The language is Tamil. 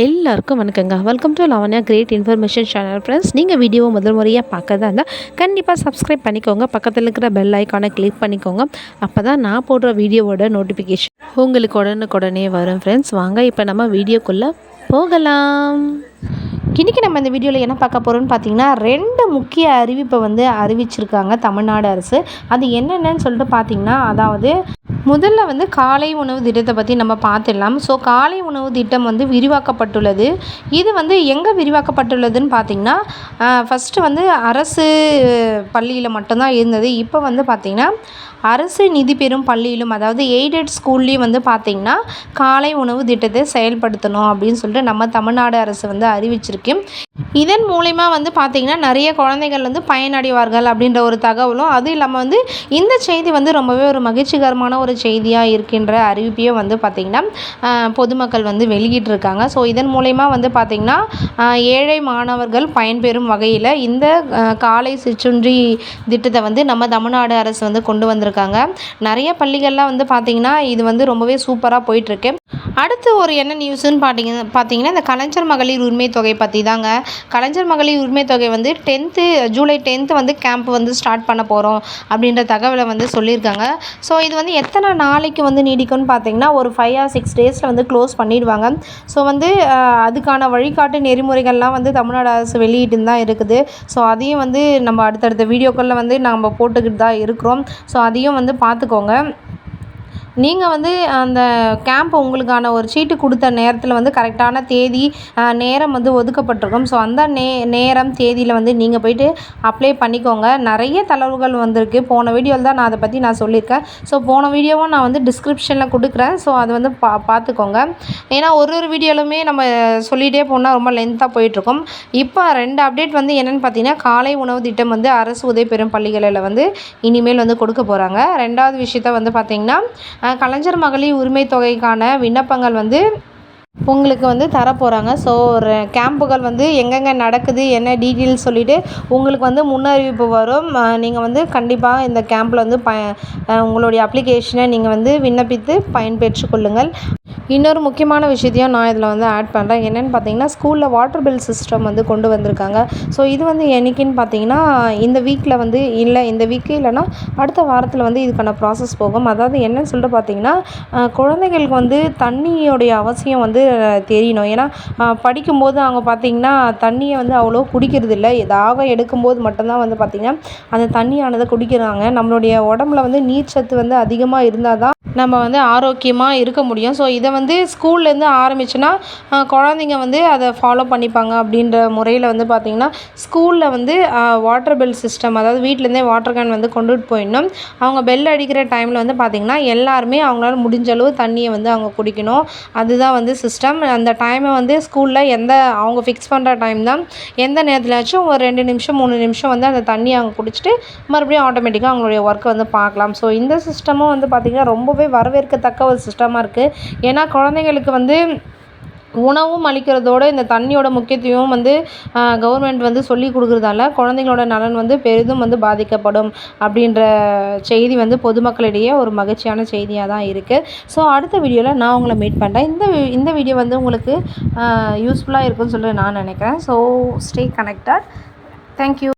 எல்லாருக்கும் வணக்கங்க. Welcome to Lavanya great information channel friends நீங்கள் வீடியோ முதல் முறையாக பார்க்கறதா இருந்தால் கண்டிப்பாக சப்ஸ்கிரைப் பண்ணிக்கோங்க. பக்கத்தில் இருக்கிற பெல் ஐக்கானை கிளிக் பண்ணிக்கோங்க. அப்போ தான் நான் போடுற வீடியோவோட நோட்டிஃபிகேஷன் உங்களுக்கு உடனுக்குடனே வரும் ஃப்ரெண்ட்ஸ் வாங்க இப்போ நம்ம வீடியோக்குள்ளே போகலாம். இன்றைக்கி நம்ம இந்த வீடியோவில் என்ன பார்க்க போகிறோம்னு பார்த்தீங்கன்னா ரெண்டு முக்கிய அறிவிப்பை வந்து அறிவிச்சிருக்காங்க தமிழ்நாடு அரசு. அது என்னென்னு சொல்லிட்டு பார்த்தீங்கன்னா அதாவது முதல்ல வந்து காலை உணவு திட்டத்தை பற்றி நம்ம பார்த்துடலாம். ஸோ காலை உணவு திட்டம் வந்து விரிவாக்கப்பட்டுள்ளது. இது வந்து எங்கே விரிவாக்கப்பட்டுள்ளதுன்னு பார்த்தீங்கன்னா ஃபஸ்ட்டு வந்து அரசு பள்ளியில் மட்டும்தான் இருந்தது. இப்போ வந்து பார்த்திங்கன்னா அரசு நிதி பெறும் பள்ளியிலும் அதாவது எய்டட் ஸ்கூல்லையும் வந்து பார்த்திங்கன்னா காலை உணவு திட்டத்தை செயல்படுத்தணும் அப்படின்னு சொல்லிட்டு நம்ம தமிழ்நாடு அரசு வந்து அறிவிச்சிருக்கு. இதன் மூலிமா வந்து பார்த்திங்கன்னா நிறைய குழந்தைகள் வந்து பயனடைவார்கள் அப்படின்ற ஒரு தகவலும் அதுவும் இல்லாமல் வந்து இந்த செய்தி வந்து ரொம்பவே ஒரு மகிழ்ச்சிகரமான ஒரு செய்தியாக இருக்கின்ற அறிவிப்பையும் வந்து பார்த்திங்கன்னா பொதுமக்கள் வந்து வெளியிட்டிருக்காங்க. ஸோ இதன் மூலயமா வந்து பார்த்திங்கன்னா ஏழை மாணவர்கள் பயன்பெறும் வகையில் இந்த காலை சிற்றுண்டி திட்டத்தை வந்து நம்ம தமிழ்நாடு அரசு வந்து கொண்டு வந்திருக்காங்க. நிறைய பள்ளிகள்லாம் வந்து பார்த்திங்கன்னா இது வந்து ரொம்பவே சூப்பராக போயிட்டுருக்கு. அடுத்து ஒரு என்ன நியூஸுன்னு பார்த்தீங்க பார்த்தீங்கன்னா இந்த கலைஞர் மகளிர் உரிமை தொகை பற்றி தாங்க கலைஞர் மகளிர் உரிமை தொகை வந்து டென்த்து ஜூலை டென்த்து வந்து கேம்ப் வந்து ஸ்டார்ட் பண்ண போகிறோம் அப்படின்ற தகவலை வந்து சொல்லியிருக்காங்க. ஸோ இது வந்து எத்தனை நாளைக்கு வந்து நீடிக்கும்னு பார்த்தீங்கன்னா ஒரு ஃபைவ் ஆர் சிக்ஸ் டேஸில் வந்து க்ளோஸ் பண்ணிடுவாங்க. ஸோ வந்து அதுக்கான வழிகாட்டு நெறிமுறைகள்லாம் வந்து தமிழ்நாடு அரசு வெளியிட்டு தான் இருக்குது. ஸோ அதையும் வந்து நம்ம அடுத்தடுத்த வீடியோக்களில் வந்து நம்ம போட்டுக்கிட்டு தான் இருக்கிறோம். ஸோ அதையும் வந்து பார்த்துக்கோங்க நீங்கள் வந்து அந்த கேம்ப் உங்களுக்கான ஒரு சீட்டு கொடுத்த நேரத்தில் வந்து கரெக்டான தேதி நேரம் வந்து ஒதுக்கப்பட்டிருக்கும். ஸோ அந்த நே நேரம் தேதியில் வந்து நீங்கள் போய்ட்டு அப்ளை பண்ணிக்கோங்க. நிறைய தளர்வுகள் வந்திருக்கு. போன வீடியோவில் தான் நான் அதை பற்றி நான் சொல்லியிருக்கேன். ஸோ போன வீடியோவும் நான் வந்து டிஸ்கிரிப்ஷனில் கொடுக்குறேன். ஸோ அது வந்து பா பார்த்துக்கோங்க. ஏன்னா ஒரு ஒரு வீடியோலுமே நம்ம சொல்லிகிட்டே போனால் ரொம்ப லென்த்தாக போயிட்டுருக்கும். இப்போ ரெண்டு அப்டேட் வந்து என்னென்னு பார்த்தீங்கன்னா காலை உணவு திட்டம் வந்து அரசு உதவி பெறும் பள்ளிகளில் வந்து இனிமேல் வந்து கொடுக்க போகிறாங்க ரெண்டாவது விஷயத்த வந்து பார்த்திங்கன்னா கலைஞர் மகளிர் உரிமை தொகைக்கான விண்ணப்பங்கள் வந்து உங்களுக்கு வந்து தரப்போகிறாங்க ஸோ ஒரு கேம்புகள் வந்து எங்கெங்கே நடக்குது என்ன டீட்டெயில்ஸ் சொல்லிவிட்டு உங்களுக்கு வந்து முன்னறிவிப்பு வரும். நீங்கள் வந்து கண்டிப்பாக இந்த கேம்பில் வந்து ப உங்களுடைய அப்ளிகேஷனை நீங்கள் வந்து விண்ணப்பித்து பயன்பெற்று கொள்ளுங்கள். இன்னொரு முக்கியமான விஷயத்தையும் நான் இதில் வந்து ஆட் பண்ணுறேன் என்னென்னு பார்த்தீங்கன்னா ஸ்கூலில் வாட்டர் பில் சிஸ்டம் வந்து கொண்டு வந்திருக்காங்க. ஸோ இது வந்து என்றைக்குன்னு பார்த்தீங்கன்னா இந்த வீக்கில் வந்து இல்லை இந்த வீக்கு இல்லைனா அடுத்த வாரத்தில் வந்து இதுக்கான ப்ராசஸ் போகும். அதாவது என்னன்னு சொல்லிட்டு பார்த்தீங்கன்னா குழந்தைகளுக்கு வந்து தண்ணியோடைய அவசியம் வந்து தெரியணும். ஏன்னா படிக்கும்போது அவங்க பார்த்திங்கன்னா தண்ணியை வந்து அவ்வளோ குடிக்கிறது இல்லை தாகம் எடுக்கும்போது மட்டும்தான் வந்து பார்த்திங்கன்னா அந்த தண்ணியானதை குடிக்கிறாங்க. நம்மளுடைய உடம்புல வந்து நீர்ச்சத்து வந்து அதிகமாக இருந்தால் தான் நம்ம வந்து ஆரோக்கியமாக இருக்க முடியும். ஸோ இதை வந்து ஸ்கூல்லேருந்து ஆரம்பிச்சுன்னா குழந்தைங்க வந்து அதை ஃபாலோ பண்ணிப்பாங்க அப்படின்ற முறையில் வந்து பார்த்திங்கன்னா ஸ்கூலில் வந்து வாட்டர் பெல் சிஸ்டம் அதாவது வீட்டிலேருந்தே வாட்டர் கேன் வந்து கொண்டுட்டு போயிடணும். அவங்க பெல் அடிக்கிற டைமில் வந்து பார்த்திங்கன்னா எல்லாருமே அவங்களால முடிஞ்ச அளவு தண்ணியை வந்து அவங்க குடிக்கணும். அதுதான் வந்து சிஸ்டம் அந்த டைமை வந்து ஸ்கூலில் எந்த அவங்க ஃபிக்ஸ் பண்ணுற டைம் தான் எந்த நேரத்துலாச்சும் ஒரு ரெண்டு நிமிஷம் மூணு நிமிஷம் வந்து அந்த தண்ணியை அவங்க குடிச்சிட்டு மறுபடியும் ஆட்டோமேட்டிக்காக அவங்களுடைய ஒர்க்கை வந்து பார்க்கலாம். ஸோ இந்த சிஸ்டமும் வந்து பார்த்திங்கன்னா ரொம்பவே வரவேற்கத்தக்க ஒரு சிஸ்டமாக இருக்குது ஏன்னா குழந்தைங்களுக்கு வந்து உணவும் அளிக்கிறதோடு இந்த தண்ணியோட முக்கியத்துவம் வந்து கவர்மெண்ட் வந்து சொல்லி கொடுக்குறதால குழந்தைங்களோட நலன் வந்து பெரிதும் வந்து பாதிக்கப்படும் அப்படின்ற செய்தி வந்து பொதுமக்களிடையே ஒரு மகிழ்ச்சியான செய்தியாக தான் இருக்குது ஸோ அடுத்த வீடியோவில் நான் உங்களை மீட் பண்ணுறேன் இந்த இந்த வீடியோ வந்து உங்களுக்கு யூஸ்ஃபுல்லாக இருக்கும்னு சொல்லி நான் நினைக்கிறேன். So stay connected thank you